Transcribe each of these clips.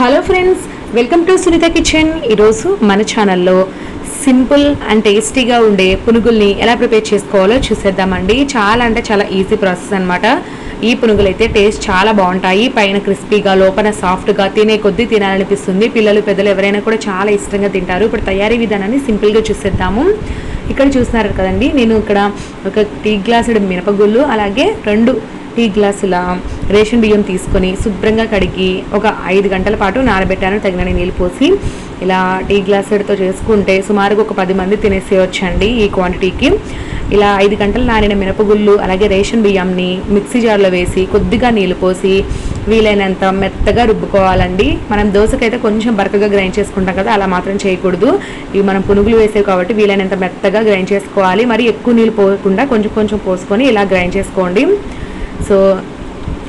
Hello friends welcome to Sunitha kitchen ఈరోజు మన ఛానల్లో సింపుల్ అండ్ టేస్టీగా ఉండే పునుగుల్ని ఎలా ప్రిపేర్ చేసుకోవాలో చూసేద్దామండి. చాలా అంటే చాలా ఈజీ ప్రాసెస్ అనమాట ఈ పునుగులు అయితే టేస్ట్ చాలా బాగుంటాయి. పైన క్రిస్పీగా లోపల సాఫ్ట్గా తినే కొద్దీ తినాలనిపిస్తుంది. పిల్లలు పెద్దలు ఎవరైనా కూడా చాలా ఇష్టంగా తింటారు. ఇప్పుడు తయారీ విధానాన్ని సింపుల్గా చూసేద్దాము. ఇక్కడ చూస్తున్నారు కదండి నేను ఇక్కడ ఒక టీ గ్లాసుడు మినపగుళ్ళు అలాగే రెండు టీ గ్లాసుల రేషన్ బియ్యం తీసుకొని శుభ్రంగా కడిగి ఒక ఐదు గంటల పాటు నానబెట్టాను. తగినన్ని నీళ్ళు పోసి ఇలా టీ గ్లాసులతో చేసుకుంటే సుమారుగా ఒక పది మంది తినేసేయొచ్చండి ఈ క్వాంటిటీకి. ఇలా ఐదు గంటలు నానిన మినపగుళ్ళు అలాగే రేషన్ బియ్యంని మిక్సీ జార్లో వేసి కొద్దిగా నీళ్ళు పోసి వీలైనంత మెత్తగా రుబ్బుకోవాలండి. మనం దోశకైతే కొంచెం బరకగా గ్రైండ్ చేసుకుంటాం కదా అలా మాత్రం చేయకూడదు. ఇవి మనం పునుగులు వేసేవి కాబట్టి వీలైనంత మెత్తగా గ్రైండ్ చేసుకోవాలి. మరి ఎక్కువ నీళ్ళు పోకుండా కొంచెం కొంచెం పోసుకొని ఇలా గ్రైండ్ చేసుకోండి. సో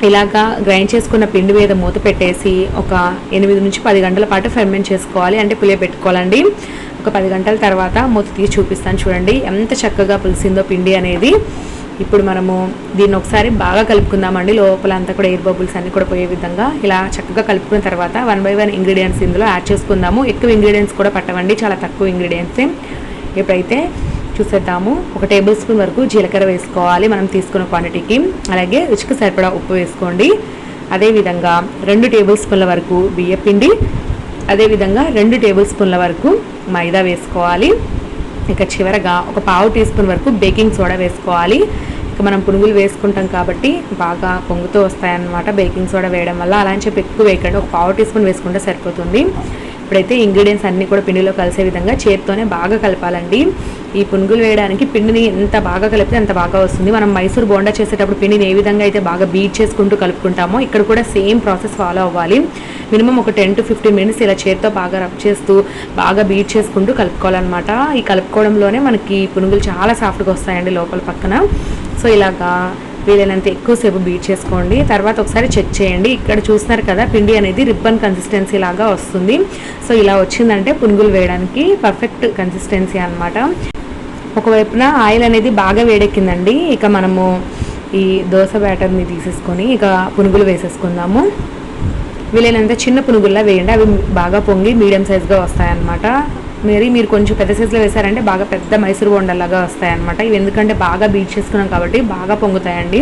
ఇలాగా గ్రైండ్ చేసుకున్న పిండి మీద మూత పెట్టేసి ఒక ఎనిమిది నుంచి పది గంటల పాటు ఫెర్మెంట్ చేసుకోవాలి. అంటే పులియ పెట్టుకోవాలండి. ఒక పది గంటల తర్వాత మూత తీసి చూపిస్తాను చూడండి. ఎంత చక్కగా పులిసిందో పిండి అనేది. ఇప్పుడు మనము దీన్ని ఒకసారి బాగా కలుపుకుందామండి. లోపల అంతా కూడా ఎయిర్ బబుల్స్ అన్నీ కూడా పోయే విధంగా ఇలా చక్కగా కలుపుకున్న తర్వాత వన్ బై వన్ ఇంగ్రీడియంట్స్ ఇందులో యాడ్ చేసుకుందాము. ఎక్కువ ఇంగ్రీడియంట్స్ కూడా పట్టవండి. చాలా తక్కువ ఇంగ్రీడియంట్సే. ఎప్పుడైతే చూసేద్దాము. ఒక టేబుల్ స్పూన్ వరకు జీలకర్ర వేసుకోవాలి మనం తీసుకున్న క్వాంటిటీకి అలాగే రుచికి సరిపడా ఉప్పు వేసుకోండి. అదేవిధంగా రెండు టేబుల్ స్పూన్ల వరకు బియ్యపిండి అదేవిధంగా రెండు టేబుల్ స్పూన్ల వరకు మైదా వేసుకోవాలి. ఇక చివరగా ఒక పావు టీ స్పూన్ వరకు బేకింగ్ సోడా వేసుకోవాలి. ఇక మనం పునుగులు వేసుకుంటాం కాబట్టి బాగా పొంగుతూ వస్తాయన్నమాట బేకింగ్ సోడా వేయడం వల్ల. అలా అని చెప్పి ఎక్కువ వేయకండి. ఒక పావు టీ స్పూన్ వేసుకుంటే సరిపోతుంది. ఇప్పుడైతే ఇంగ్రీడియంట్స్ అన్నీ కూడా పిండిలో కలిసే విధంగా చేత్తోనే బాగా కలపాలండి. ఈ పునుగులు వేయడానికి పిండిని ఎంత బాగా కలిపితే అంత బాగా వస్తుంది. మనం మైసూర్ బోండా చేసేటప్పుడు పిండిని ఏ విధంగా అయితే బాగా బీట్ చేసుకుంటూ కలుపుకుంటామో ఇక్కడ కూడా సేమ్ ప్రాసెస్ ఫాలో అవ్వాలి. మినిమం ఒక టెన్ టు ఫిఫ్టీన్ మినిట్స్ ఇలా చేతితో బాగా రబ్ చేస్తూ బాగా బీట్ చేసుకుంటూ కలుపుకోవాలన్నమాట. ఈ కలుపుకోవడంలోనే మనకి పునుగులు చాలా సాఫ్ట్గా వస్తాయండి లోపల పక్కన. సో ఇలాగా వీలైనంత ఎక్కువసేపు బీట్ చేసుకోండి. తర్వాత ఒకసారి చెక్ చేయండి. ఇక్కడ చూస్తున్నారు కదా పిండి అనేది రిబ్బన్ కన్సిస్టెన్సీ లాగా వస్తుంది. సో ఇలా వచ్చిందంటే పునుగులు వేయడానికి పర్ఫెక్ట్ కన్సిస్టెన్సీ అనమాట ఒకవైపున ఆయిల్ అనేది బాగా వేడెక్కిందండి. ఇక మనము ఈ దోశ బ్యాటర్ని తీసేసుకొని ఇక పునుగులు వేసేసుకుందాము. వీలైనంత చిన్న పునుగుల్లా వేయండి. అవి బాగా పొంగి మీడియం సైజ్గా వస్తాయన్నమాట. మరి మీరు కొంచెం పెద్ద సైజులో వేసారంటే బాగా పెద్ద మైసూరు బొండలాగా వస్తాయన్నమాట. ఇవి ఎందుకంటే బాగా బీట్ చేసుకున్నాం కాబట్టి బాగా పొంగుతాయండి.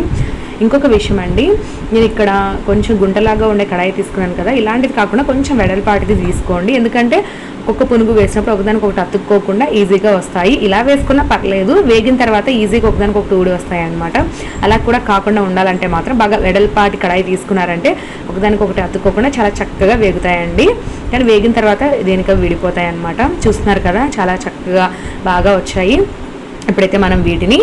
ఇంకొక విషయం అండి. నేను ఇక్కడ కొంచెం గుంటలాగా ఉండే కడాయి తీసుకున్నాను కదా ఇలాంటిది కాకుండా కొంచెం వెడల్పాటిది తీసుకోండి. ఎందుకంటే ఒక్కొక్క పునుగు వేసినప్పుడు ఒకదానికి ఒకటి అతుక్కోకుండా ఈజీగా వస్తాయి. ఇలా వేసుకున్నా పర్లేదు వేగిన తర్వాత ఈజీగా ఒకదానికి ఒకటి ఊడి వస్తాయి అనమాట అలా కూడా కాకుండా ఉండాలంటే మాత్రం బాగా వెడల్పాటి కడాయి తీసుకున్నారంటే ఒకదానికి ఒకటి అతుక్కోకుండా చాలా చక్కగా వేగుతాయండి. కానీ వేగిన తర్వాత దేనిక విడిపోతాయి అనమాట చూస్తున్నారు కదా చాలా చక్కగా బాగా వచ్చాయి. ఇప్పుడైతే మనం వీటిని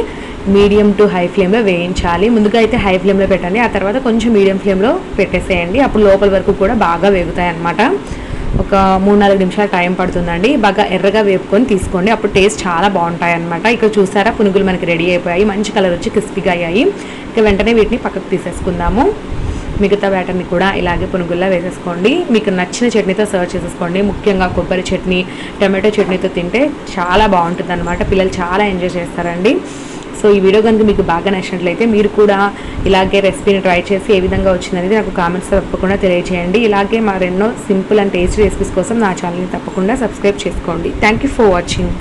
మీడియం టు హై ఫ్లేమ్లో వేయించాలి. ముందుగా అయితే హై ఫ్లేమ్లో పెట్టండి ఆ తర్వాత కొంచెం మీడియం ఫ్లేమ్లో పెట్టేసేయండి. అప్పుడు లోపల వరకు కూడా బాగా వేగుతాయి అనమాట ఒక మూడు నాలుగు నిమిషాలు టైం పడుతుందండి. బాగా ఎర్రగా వేపుకొని తీసుకోండి. అప్పుడు టేస్ట్ చాలా బాగుంటాయి అనమాట ఇక్కడ చూసారా పునుగులు మనకి రెడీ అయిపోయాయి. మంచి కలర్ వచ్చి క్రిస్పీగా అయ్యాయి. ఇక వెంటనే వీటిని పక్కకు తీసేసుకుందాము. మిగతా బ్యాటర్ని కూడా ఇలాగే పునుగుల్లా వేసేసుకోండి. మీకు నచ్చిన చట్నీతో సర్వ్ చేసేసుకోండి. ముఖ్యంగా కొబ్బరి చట్నీ టమాటో చట్నీతో తింటే చాలా బాగుంటుంది అనమాట పిల్లలు చాలా ఎంజాయ్ చేస్తారండి. సో ఈ వీడియో కనుక మీకు బాగా నచ్చినట్లయితే మీరు కూడా ఇలాగే రెసిపీని ట్రై చేసి ఏ విధంగా వచ్చిందనేది నాకు కామెంట్స్ తప్పకుండా తెలియజేయండి. ఇలాగే మరెన్నో సింపుల్ అండ్ టేస్టీ రెసిపీస్ కోసం నా ఛానల్ని తప్పకుండా సబ్స్క్రైబ్ చేసుకోండి. Thank you for watching